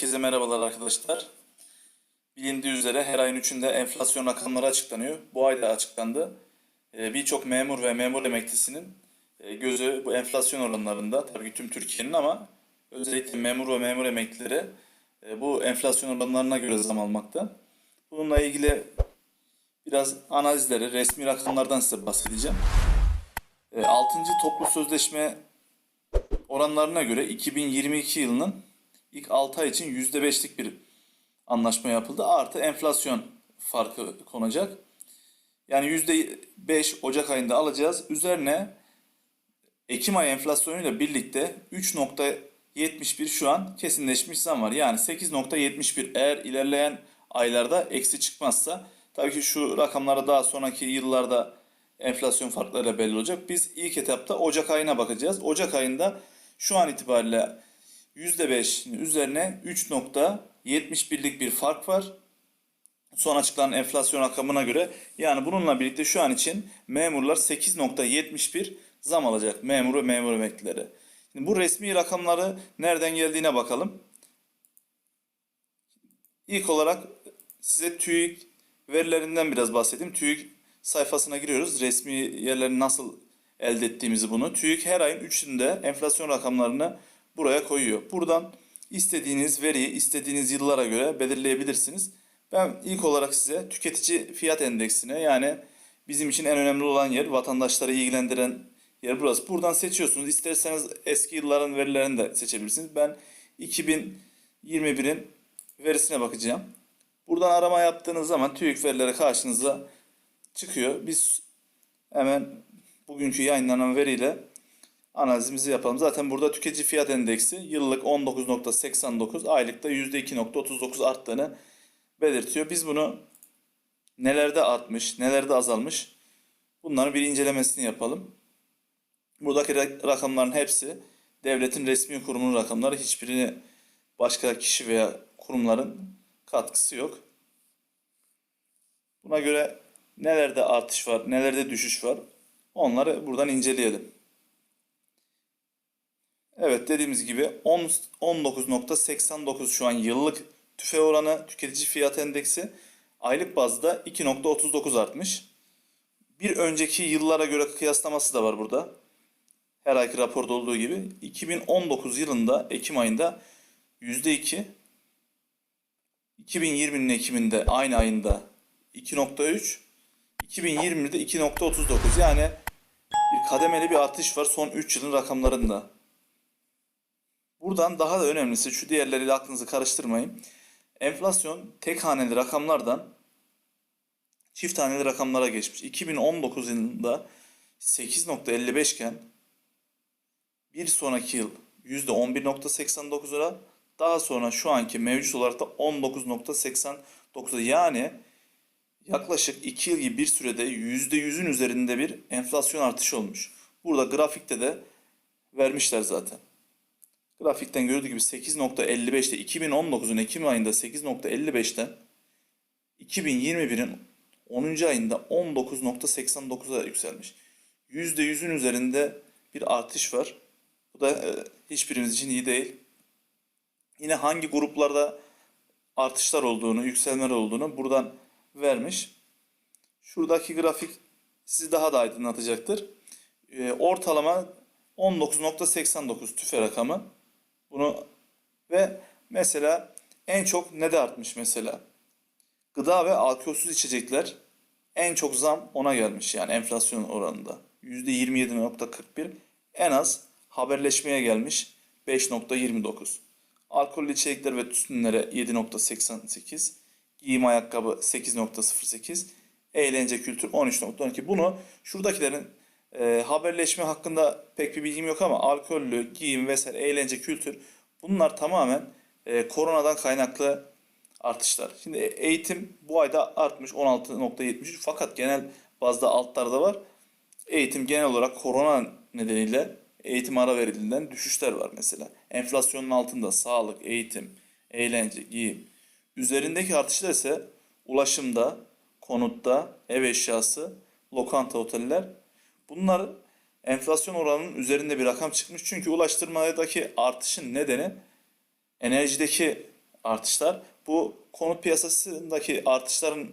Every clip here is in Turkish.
Herkese merhabalar arkadaşlar. Bilindiği üzere her ayın 3'ünde enflasyon rakamları açıklanıyor. Bu ay da açıklandı. Ee, Birçok memur ve memur emeklisinin e, gözü bu enflasyon oranlarında. Tabii ki tüm Türkiye'nin ama özellikle memur ve memur emeklileri e, bu enflasyon oranlarına göre zam almakta. Bununla ilgili biraz analizleri, resmi rakamlardan size bahsedeceğim. 6. Toplu Sözleşme oranlarına göre 2022 yılının ilk 6 ay için %5'lik bir anlaşma yapıldı. Artı enflasyon farkı konacak. Yani %5 Ocak ayında alacağız. Üzerine Ekim ayı enflasyonuyla birlikte 3.71 şu an kesinleşmiş zam var. Yani 8.71 eğer ilerleyen aylarda eksi çıkmazsa tabii ki şu rakamlara daha sonraki yıllarda enflasyon farkları belli olacak. Biz ilk etapta Ocak ayına bakacağız. Ocak ayında şu an itibariyle %5'in üzerine 3.71'lik bir fark var. Son açıklanan enflasyon rakamına göre yani bununla birlikte şu an için memurlar 8.71 zam alacak memur ve memur emeklileri. Şimdi bu resmi rakamları nereden geldiğine bakalım. İlk olarak size TÜİK verilerinden biraz bahsedeyim. TÜİK sayfasına giriyoruz. Resmi yerleri nasıl elde ettiğimizi bunu. TÜİK her ayın 3'ünde enflasyon rakamlarını buraya koyuyor. Buradan istediğiniz veriyi istediğiniz yıllara göre belirleyebilirsiniz. Ben ilk olarak size tüketici fiyat endeksine yani bizim için en önemli olan yer vatandaşları ilgilendiren yer burası. Buradan seçiyorsunuz. İsterseniz eski yılların verilerini de seçebilirsiniz. Ben 2021'in verisine bakacağım. Buradan arama yaptığınız zaman TÜİK verileri karşınıza çıkıyor. Biz hemen bugünkü yayınlanan veriyle analizimizi yapalım. Zaten burada tüketici fiyat endeksi yıllık 19.89, aylıkta %2.39 arttığını belirtiyor. Biz bunu nelerde artmış, nelerde azalmış bunların bir incelemesini yapalım. Buradaki rakamların hepsi devletin resmi kurumunun rakamları. Hiçbirini başka kişi veya kurumların katkısı yok. Buna göre nelerde artış var, nelerde düşüş var onları buradan inceleyelim. Evet dediğimiz gibi 10 19.89 şu an yıllık tüfe oranı tüketici fiyat endeksi aylık bazda 2.39 artmış. Bir önceki yıllara göre kıyaslaması da var burada. Her ayki raporda olduğu gibi 2019 yılında Ekim ayında %2 2020'nin Ekim'inde aynı ayında 2.3 2020'de 2.39 yani bir kademeli bir artış var son 3 yılın rakamlarında. Buradan daha da önemlisi şu diğerleriyle aklınızı karıştırmayın. Enflasyon tek haneli rakamlardan çift haneli rakamlara geçmiş. 2019 yılında 8.55 iken bir sonraki yıl %11.89 lira daha sonra şu anki mevcut olarak da 19.89 yani yaklaşık 2 yıl gibi bir sürede %100'ün üzerinde bir enflasyon artışı olmuş. Burada grafikte de vermişler zaten. Grafikten gördüğü gibi 8.55'te 2019'un Ekim ayında 8.55'ten 2021'in 10. ayında 19.89'a yükselmiş. %100'ün üzerinde bir artış var. Bu da e, hiçbirimiz için iyi değil. Yine hangi gruplarda artışlar olduğunu, yükselmeler olduğunu buradan vermiş. Şuradaki grafik sizi daha da aydınlatacaktır. E, ortalama 19.89 tüfe rakamı. Bunu ve mesela en çok ne de artmış mesela? Gıda ve alkolsüz içecekler en çok zam ona gelmiş yani enflasyon oranında. %27.41 en az haberleşmeye gelmiş 5.29. Alkollü içecekler ve tütünlere 7.88, giyim ayakkabı 8.08, eğlence kültür 13.12. Bunu şuradakilerin e, haberleşme hakkında pek bir bilgim yok ama alkollü, giyim vesaire, eğlence, kültür bunlar tamamen e, koronadan kaynaklı artışlar. Şimdi eğitim bu ayda artmış 16.73 fakat genel bazda altlarda var. Eğitim genel olarak korona nedeniyle eğitim ara verildiğinden düşüşler var mesela. Enflasyonun altında sağlık, eğitim, eğlence, giyim. Üzerindeki artışlar ise ulaşımda, konutta, ev eşyası, lokanta, oteller Bunlar enflasyon oranının üzerinde bir rakam çıkmış. Çünkü ulaştırmadaki artışın nedeni enerjideki artışlar. Bu konut piyasasındaki artışların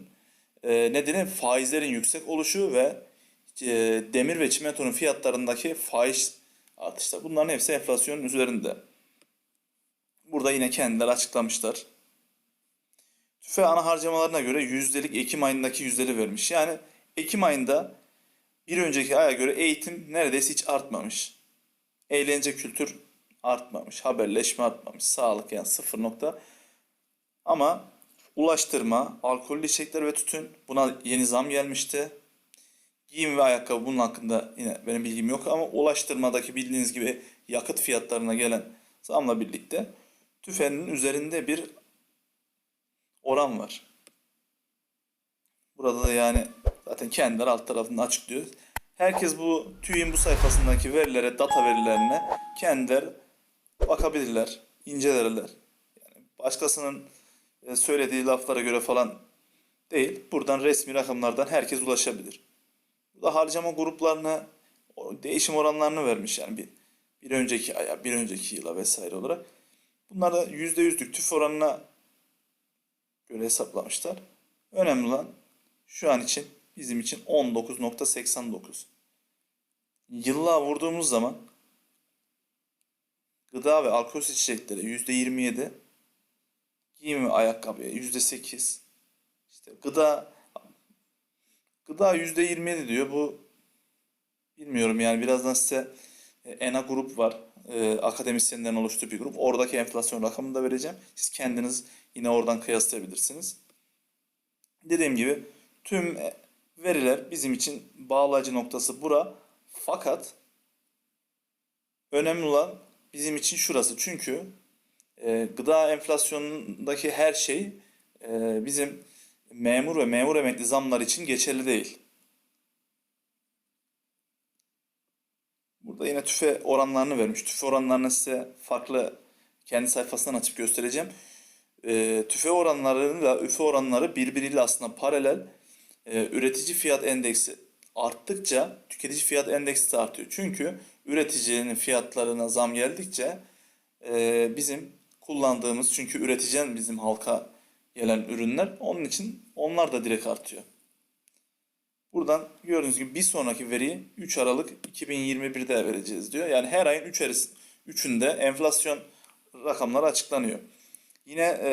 e, nedeni faizlerin yüksek oluşu ve e, demir ve çimentonun fiyatlarındaki faiz artışlar. Bunların hepsi enflasyonun üzerinde. Burada yine kendileri açıklamışlar. TÜFE ana harcamalarına göre yüzdelik Ekim ayındaki yüzdeli vermiş. Yani Ekim ayında bir önceki aya göre eğitim neredeyse hiç artmamış. Eğlence kültür artmamış. Haberleşme artmamış. Sağlık yani sıfır nokta. Ama ulaştırma, alkollü içecekler ve tütün buna yeni zam gelmişti. Giyim ve ayakkabı bunun hakkında yine benim bilgim yok ama ulaştırmadaki bildiğiniz gibi yakıt fiyatlarına gelen zamla birlikte tüfenin üzerinde bir oran var. Burada da yani zaten kendileri alt tarafında açıklıyor. Herkes bu TÜİ'nin bu sayfasındaki verilere, data verilerine kendiler bakabilirler, incelerler. Yani başkasının e, söylediği laflara göre falan değil. Buradan resmi rakamlardan herkes ulaşabilir. Bu da harcama gruplarına o değişim oranlarını vermiş yani bir, bir önceki aya, bir önceki yıla vesaire olarak. Bunlar da %100'lük tüf oranına göre hesaplamışlar. Önemli olan şu an için bizim için 19.89. Yıllığa vurduğumuz zaman gıda ve alkolsüz içeceklere %27, giyim ve ayakkabıya %8, işte gıda gıda %27 diyor. Bu bilmiyorum yani birazdan size e, ENA grup var. E, akademisyenlerin oluştuğu bir grup. Oradaki enflasyon rakamını da vereceğim. Siz kendiniz yine oradan kıyaslayabilirsiniz. Dediğim gibi tüm veriler bizim için bağlayıcı noktası bura. Fakat önemli olan bizim için şurası. Çünkü e, gıda enflasyonundaki her şey e, bizim memur ve memur emekli zamlar için geçerli değil. Burada yine tüfe oranlarını vermiş. Tüfe oranlarını size farklı kendi sayfasından açıp göstereceğim. E, tüfe oranlarıyla üfe oranları birbiriyle aslında paralel. E, üretici fiyat endeksi arttıkça tüketici fiyat endeksi de artıyor. Çünkü üreticinin fiyatlarına zam geldikçe e, bizim kullandığımız çünkü üreticiden bizim halka gelen ürünler onun için onlar da direkt artıyor. Buradan gördüğünüz gibi bir sonraki veriyi 3 Aralık 2021'de vereceğiz diyor. Yani her ayın 3 arası 3'ünde enflasyon rakamları açıklanıyor. Yine e,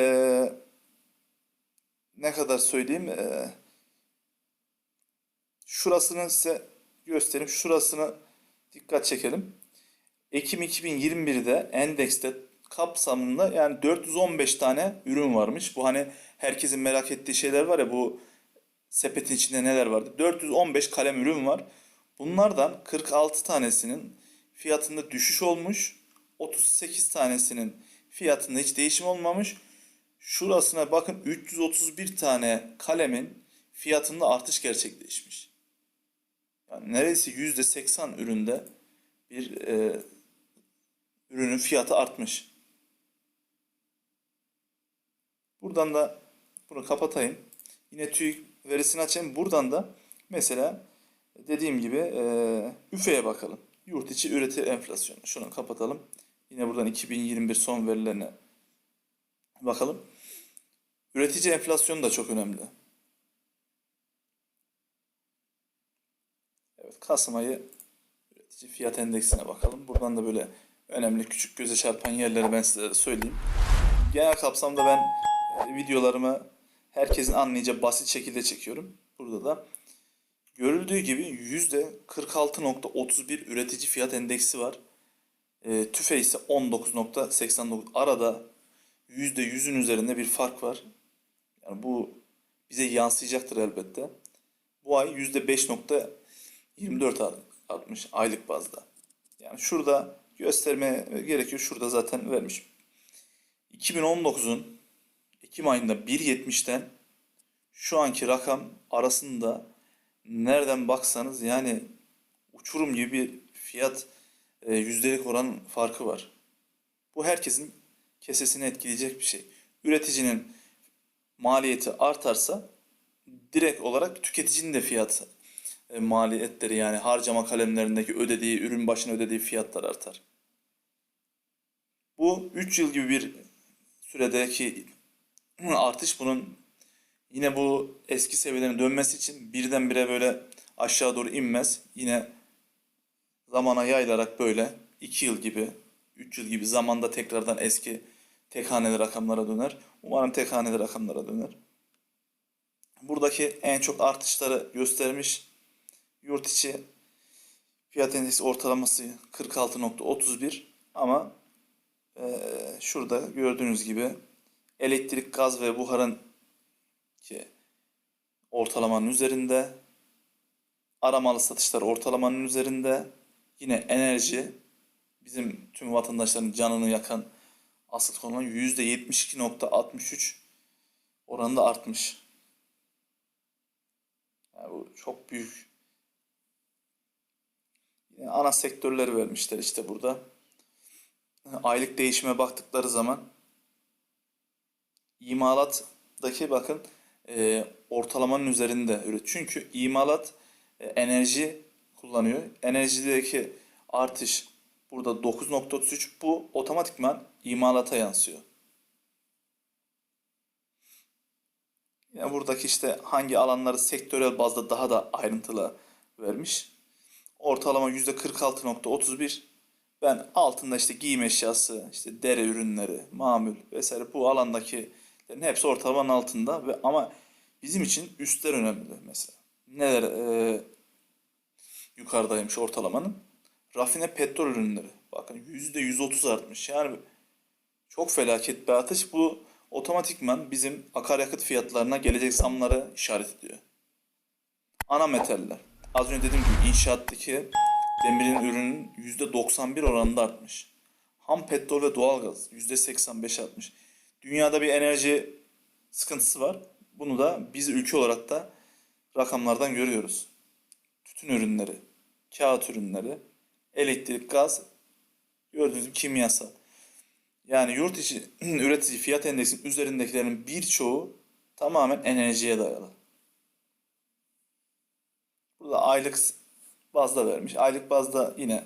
ne kadar söyleyeyim e, şurasını size göstereyim. Şurasını dikkat çekelim. Ekim 2021'de endekste kapsamında yani 415 tane ürün varmış. Bu hani herkesin merak ettiği şeyler var ya bu sepetin içinde neler vardı? 415 kalem ürün var. Bunlardan 46 tanesinin fiyatında düşüş olmuş. 38 tanesinin fiyatında hiç değişim olmamış. Şurasına bakın 331 tane kalemin fiyatında artış gerçekleşmiş. Yani neredeyse %80 üründe bir e, ürünün fiyatı artmış. Buradan da bunu kapatayım. Yine TÜİK verisini açayım. Buradan da mesela dediğim gibi e, üfeye bakalım. Yurt içi üreti enflasyonu. Şunu kapatalım. Yine buradan 2021 son verilerine bakalım. Üretici enflasyonu da çok önemli. Evet Kasım ayı üretici fiyat endeksine bakalım. Buradan da böyle önemli küçük göze çarpan yerleri ben size söyleyeyim. Genel kapsamda ben e, videolarımı herkesin anlayacağı basit şekilde çekiyorum. Burada da görüldüğü gibi %46.31 üretici fiyat endeksi var. E, TÜFE ise 19.89. Arada %100'ün üzerinde bir fark var. Yani bu bize yansıyacaktır elbette. Bu ay %5.24 artmış aylık bazda. Yani şurada göstermeye gerekiyor. Şurada zaten vermiş. 2019'un Ekim ayında 1.70'ten şu anki rakam arasında nereden baksanız yani uçurum gibi bir fiyat e, yüzdelik oran farkı var. Bu herkesin kesesini etkileyecek bir şey. Üreticinin maliyeti artarsa direkt olarak tüketicinin de fiyat e, maliyetleri yani harcama kalemlerindeki ödediği, ürün başına ödediği fiyatlar artar. Bu 3 yıl gibi bir süredeki artış bunun yine bu eski seviyelerine dönmesi için birdenbire böyle aşağı doğru inmez. Yine zamana yayılarak böyle 2 yıl gibi, 3 yıl gibi zamanda tekrardan eski tek haneli rakamlara döner. Umarım tek haneli rakamlara döner. Buradaki en çok artışları göstermiş. Yurt içi fiyat endeksi ortalaması 46.31 ama eee, şurada gördüğünüz gibi elektrik, gaz ve buharın ki ortalamanın üzerinde aramalı satışlar ortalamanın üzerinde yine enerji bizim tüm vatandaşların canını yakan asıl konu %72.63 oranında artmış. Yani bu çok büyük. Ana sektörleri vermişler işte burada. Aylık değişime baktıkları zaman imalattaki bakın e, ortalamanın üzerinde üret. Çünkü imalat e, enerji kullanıyor. Enerjideki artış burada 9.33 bu otomatikman imalata yansıyor. Yani buradaki işte hangi alanları sektörel bazda daha da ayrıntılı vermiş. Ortalama %46.31. Ben altında işte giyim eşyası, işte deri ürünleri, mamül vesaire bu alandakilerin hepsi ortalamanın altında ve ama bizim için üstler önemli mesela. Neler e, yukarıdaymış ortalamanın? Rafine petrol ürünleri. Bakın %130 artmış. Yani çok felaket bir artış. Bu otomatikman bizim akaryakıt fiyatlarına gelecek zamları işaret ediyor. Ana metaller. Az önce dediğim gibi inşaattaki demirin ürünün %91 oranında artmış. Ham petrol ve doğalgaz %85 artmış. Dünyada bir enerji sıkıntısı var. Bunu da biz ülke olarak da rakamlardan görüyoruz. Tütün ürünleri, kağıt ürünleri, elektrik, gaz, gördüğünüz gibi kimyasal. Yani yurt içi üretici fiyat endeksinin üzerindekilerin birçoğu tamamen enerjiye dayalı. Aylık bazda vermiş. Aylık bazda yine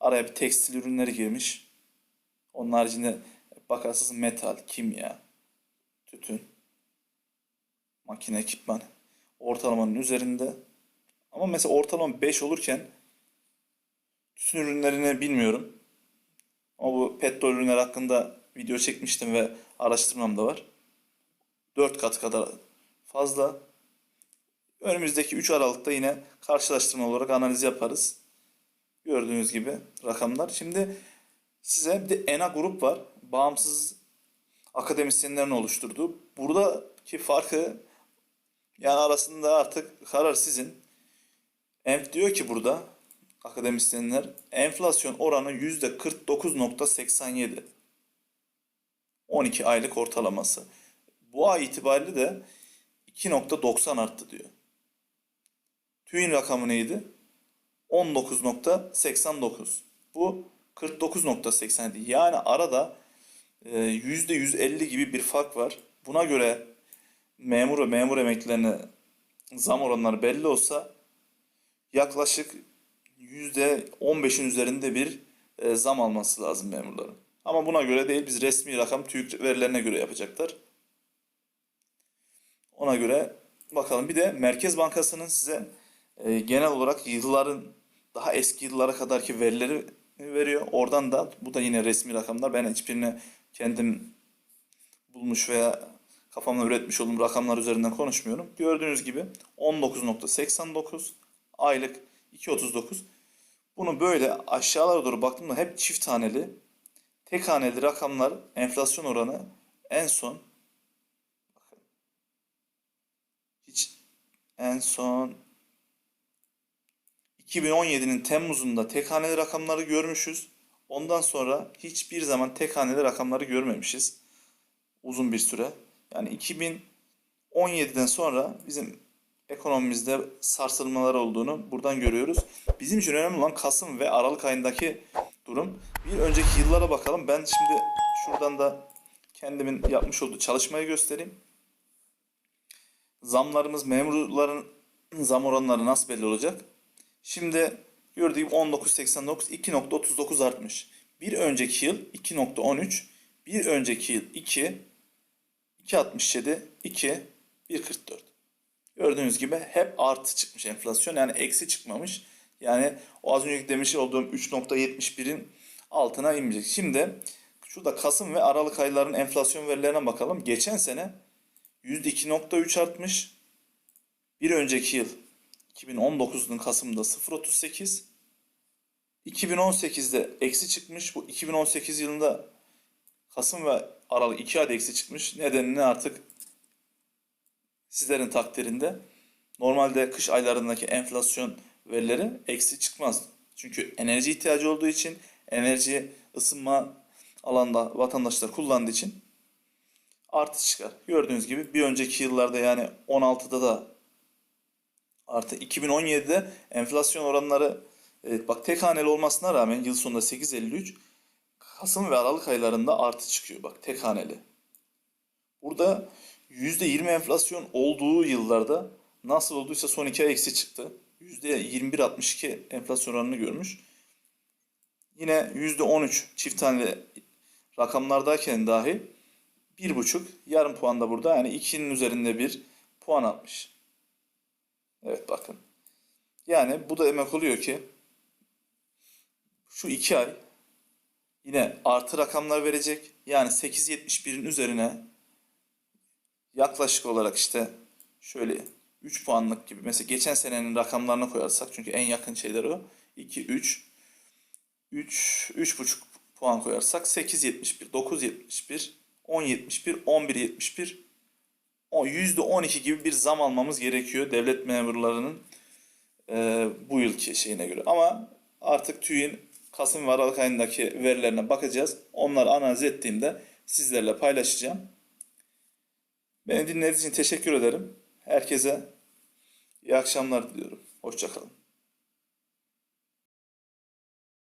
araya bir tekstil ürünleri girmiş. Onun haricinde bakarsınız metal, kimya, tütün, makine, ekipman ortalamanın üzerinde. Ama mesela ortalama 5 olurken tütün ürünlerini bilmiyorum. Ama bu petrol ürünler hakkında video çekmiştim ve araştırmam da var. 4 kat kadar fazla. Önümüzdeki 3 Aralık'ta yine karşılaştırma olarak analiz yaparız. Gördüğünüz gibi rakamlar. Şimdi size bir de ENA grup var. Bağımsız akademisyenlerin oluşturduğu. Buradaki farkı yani arasında artık karar sizin. ENF diyor ki burada akademisyenler enflasyon oranı %49.87. 12 aylık ortalaması. Bu ay itibariyle de 2.90 arttı diyor. TÜİ'nin rakamı neydi? 19.89. Bu 49.87. Yani arada e, %150 gibi bir fark var. Buna göre memur ve memur emeklilerine zam oranları belli olsa yaklaşık %15'in üzerinde bir e, zam alması lazım memurların. Ama buna göre değil biz resmi rakam TÜİK verilerine göre yapacaklar. Ona göre bakalım. Bir de Merkez Bankası'nın size e, genel olarak yılların daha eski yıllara kadarki verileri veriyor. Oradan da bu da yine resmi rakamlar. Ben hiçbirini kendim bulmuş veya kafamda üretmiş olduğum rakamlar üzerinden konuşmuyorum. Gördüğünüz gibi 19.89 aylık 2.39. Bunu böyle aşağılara doğru baktığımda hep çift haneli, tek haneli rakamlar enflasyon oranı en son hiç en son 2017'nin Temmuz'unda tek haneli rakamları görmüşüz. Ondan sonra hiçbir zaman tek haneli rakamları görmemişiz. Uzun bir süre. Yani 2017'den sonra bizim ekonomimizde sarsılmalar olduğunu buradan görüyoruz. Bizim için önemli olan Kasım ve Aralık ayındaki durum. Bir önceki yıllara bakalım. Ben şimdi şuradan da kendimin yapmış olduğu çalışmayı göstereyim. Zamlarımız memurların zam oranları nasıl belli olacak? Şimdi gördüğüm 19.89 2.39 artmış. Bir önceki yıl 2.13, bir önceki yıl 2, 2.67, 2, 1.44. Gördüğünüz gibi hep artı çıkmış enflasyon. Yani eksi çıkmamış. Yani o az önceki demiş olduğum 3.71'in altına inmeyecek. Şimdi şurada Kasım ve Aralık aylarının enflasyon verilerine bakalım. Geçen sene %2.3 artmış. Bir önceki yıl 2019'un Kasım'da 0.38. 2018'de eksi çıkmış. Bu 2018 yılında Kasım ve Aralık 2 ayda eksi çıkmış. Nedenini artık sizlerin takdirinde. Normalde kış aylarındaki enflasyon verileri eksi çıkmaz. Çünkü enerji ihtiyacı olduğu için, enerji ısınma alanda vatandaşlar kullandığı için artı çıkar. Gördüğünüz gibi bir önceki yıllarda yani 16'da da artı 2017'de enflasyon oranları evet bak tek haneli olmasına rağmen yıl sonunda 8.53 Kasım ve Aralık aylarında artı çıkıyor bak tek haneli. Burada %20 enflasyon olduğu yıllarda nasıl olduysa son iki ay eksi çıktı. %21.62 enflasyon oranını görmüş. Yine %13 çift haneli rakamlardayken dahi bir buçuk yarım puan da burada yani 2'nin üzerinde bir puan atmış. Evet bakın. Yani bu da demek oluyor ki şu iki ay yine artı rakamlar verecek. Yani 8.71'in üzerine yaklaşık olarak işte şöyle 3 puanlık gibi mesela geçen senenin rakamlarını koyarsak çünkü en yakın şeyler o 2 3 3 3,5 puan koyarsak 8.71 9.71 10.71 11.71 o %12 gibi bir zam almamız gerekiyor devlet memurlarının e, bu yılki şeyine göre. Ama artık TÜİ'nin Kasım ve Aralık ayındaki verilerine bakacağız. Onları analiz ettiğimde sizlerle paylaşacağım. Beni dinlediğiniz için teşekkür ederim. Herkese iyi akşamlar diliyorum. Hoşçakalın.